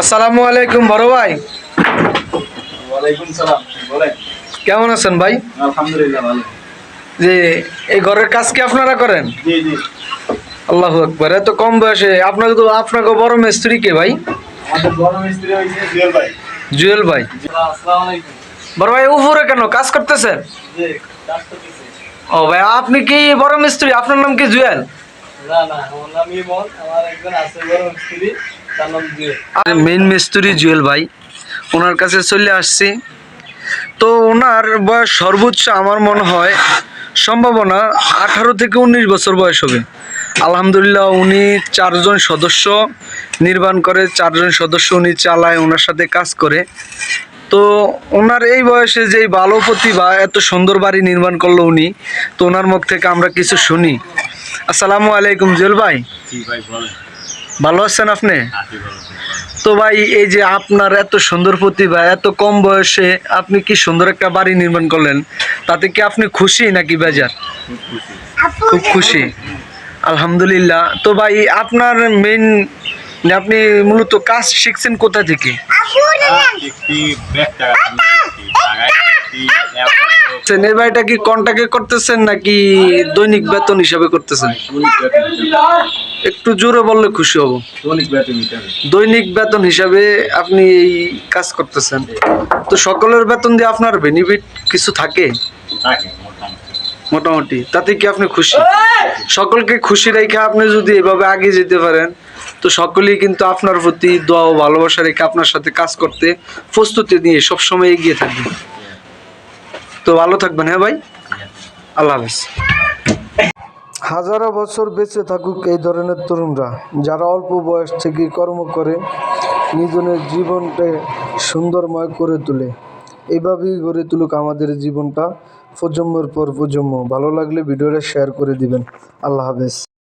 আসসালামু আলাইকুম বড় ভাই। কেমন আছেন ভাই? আলহামদুলিল্লাহ ভালো। যে এই ঘরের কাজ কি আপনারা করেন? আল্লাহ আকবর এত কম বয়সে আপনাকে তো আপনাকে বড় মিস্ত্রি কে ভাই? জুয়েল ভাই। বড় ভাই উপরে কেন? কাজ করতেছেন? ও ভাই আপনি কি বড় মিস্ত্রি? আপনার নাম কি জুয়েল? না না আমার নাম ইমন আমার একজন আছে বড় মিস্ত্রি। মেইন মিস্ত্রি জুয়েল। ভাই। ওনার কাছে চলে আসছি। তো ওনার বয়স সর্বোচ্চ আমার মনে হয় সম্ভাবনা আঠারো থেকে উনিশ বছর বয়স হবে। আলহামদুলিল্লাহ উনি চারজন সদস্য নির্মাণ করে চারজন সদস্য উনি চালায় ওনার সাথে কাজ করে। তো ওনার এই বয়সে যে ভালো প্রতিভা এত সুন্দর বাড়ি নির্মাণ করল উনি তো ওনার মুখ থেকে আমরা কিছু শুনি। আসসালামু আলাইকুম জুয়েল ভাই। ভাই ভালো আছেন আপনি? তো ভাই এই যে আপনার এত সুন্দর প্রতিভা এত কম বয়সে আপনি কি সুন্দর একটা বাড়ি নির্মাণ করলেন? তাতে কি আপনি খুশি নাকি বেজার? খুব খুশি। আলহামদুলিল্লাহ। তো ভাই আপনার মেইন আপনি মূলত কাজ শিখছেন কোথা থেকে? আচ্ছা, এই বাড়িটা কি কন্টাক্টে করতেছেন নাকি দৈনিক বেতন হিসাবে করতেছেন? একটু জোরে বললে খুশি হব। দৈনিক বেতন হিসাবে। দৈনিক বেতন হিসাবে আপনি এই কাজ করতেছেন। তো সকলের বেতন দিয়ে আপনার বেনিফিট কিছু থাকে? মোটামুটি। তাতে কি আপনি খুশি? সকলকে খুশি রেখে আপনি যদি এভাবে আগে যেতে পারেন তো সকলেই কিন্তু আপনার প্রতি দোয়া ও ভালোবাসা রেখে আপনার সাথে কাজ করতে প্রস্তুতি নিয়ে সবসময় এগিয়ে থাকবে। তো ভালো থাকবেন হ্যাঁ ভাই? আল্লাহ হাফিজ। হাজারো বছর বেঁচে থাকুক এই ধরনের তরুণরা, যারা অল্প বয়স থেকে কর্ম করে নিজনের জীবনটা সুন্দরময় করে তোলে। এভাবেই গড়ে তুলুক আমাদের জীবনটা প্রজন্মের পর প্রজন্ম। ভালো লাগলে ভিডিওটা শেয়ার করে দিবেন। আল্লাহ হাফেজ।